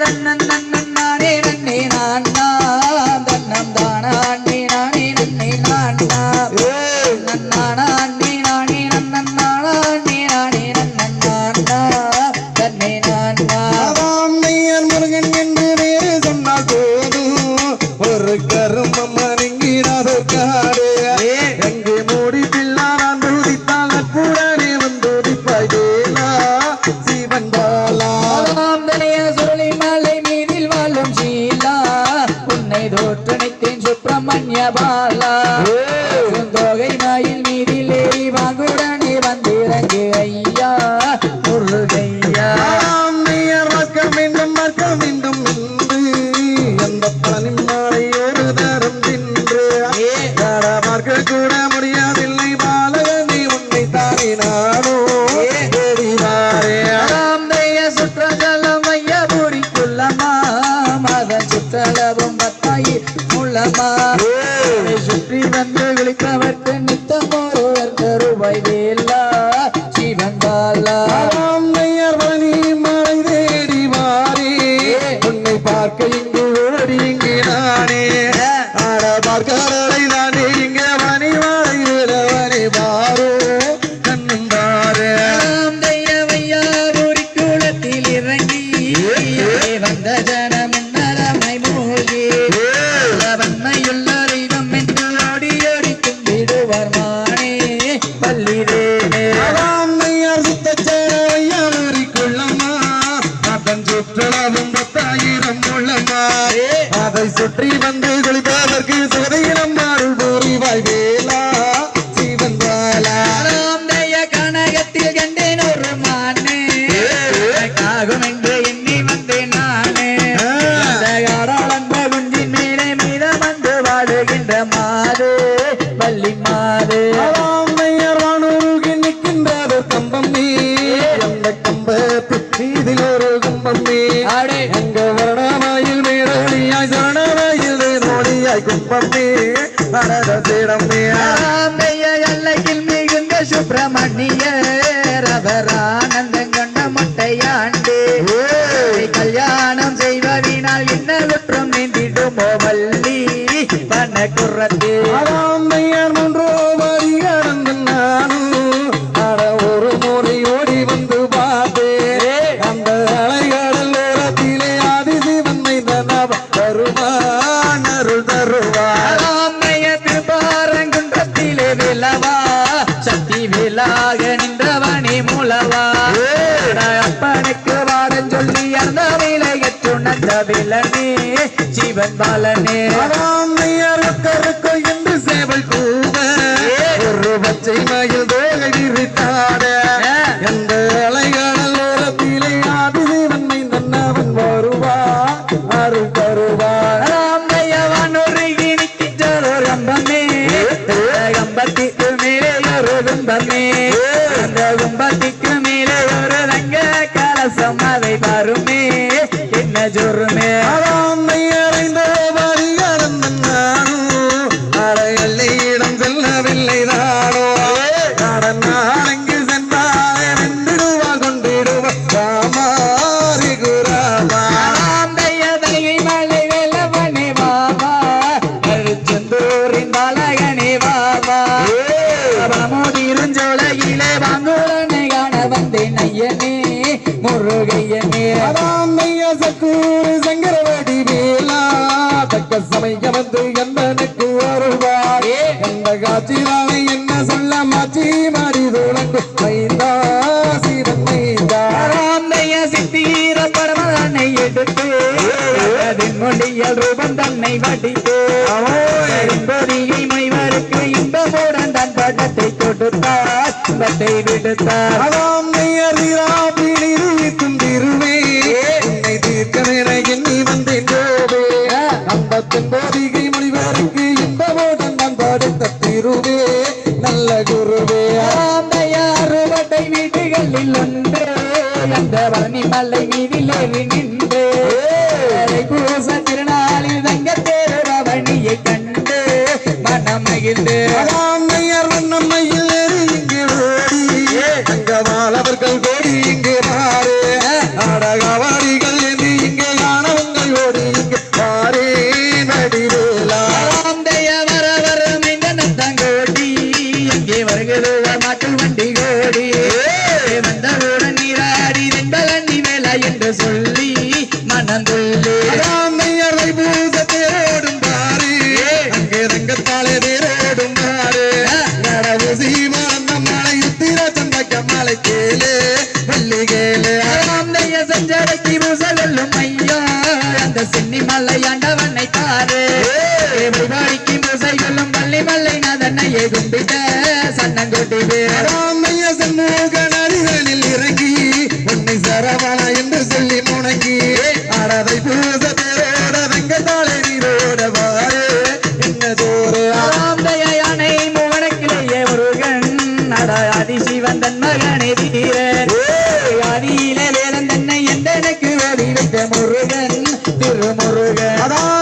தன்னண்ணா வந்து பார்க்கடலை தானே இங்க மணி விடவனே பாரோ. கண்ணும் பாரு. ஆம் தெய்யவையாரூரி குளத்தில் இறங்கி. வந்த ஜனம் நரமை மூழ்கி வன்மையுள்ள தெய்வம் என்று மானே. பள்ளிதேனே குள்ளம்மா அதன் பத்தாயிரம் அதை சுற்றி வந்து இதில் ஒரு கும்பம் அங்க வரணமாயில் மேலோடியாய் சரணமாயில் நோடியாய் கும்பம். நீ வரத சீடம் எல்லையில் மிகுந்த சுப்பிரமணிய ரவரானந்தம் கொண்ட மொட்டையாண்டு. கல்யாணம் செய்வதினால் என்ன குற்றம் நீந்திடுமோ வள்ளி பண்ண குறத்து விலாக நின்றவனே மூலவா? அப்பனுக்கு வாடன் சொல்லி அந்த விலையற்று நந்த விலனே சிவன் பாலனே. ஒரு அந்த கும்பத்திற்கு மேலே ஒரு ரங்க கலசம் அதை பாருமே என்ன ஜொரு சக்கூறு சங்கரவடி வேலா. தக்க சமயம் வந்து எந்தனுக்கு வருவார். எந்த காட்சிதானே என்ன சொல்ல மாச்சி மாறி துளங்கு மைந்தா சிவன் மைந்தா. ராமைய சித்தீர பரமனை எடுத்து மொழியல் ரூபம் தன்னை வடித்து என்பதியை மைவருக்கு தன் படத்தை கொடுத்தார். இன்பத்தை விடுத்தார். மண்ணில் நின்று அந்த வரணி மலை மீதிலேறி நின்று பூச திருநாளில் தங்க தேரவணியை கண்டு மனம் மகிழ்ந்து. அவர்கள் கோடி இங்கு மாறு. அடகாவா மாலை விரடும் மாறு நடவு சீமாந்த மாலை யுத்திர சந்தக்க அந்த சின்னி மலை ஆண்டவனை தாரு. வழிபாடிக்கு முசைகளும் பள்ளி மல்லை நாதனையை கும்பிட்ட. சன்னங்கொட்டி பேரோ திருமுருகன்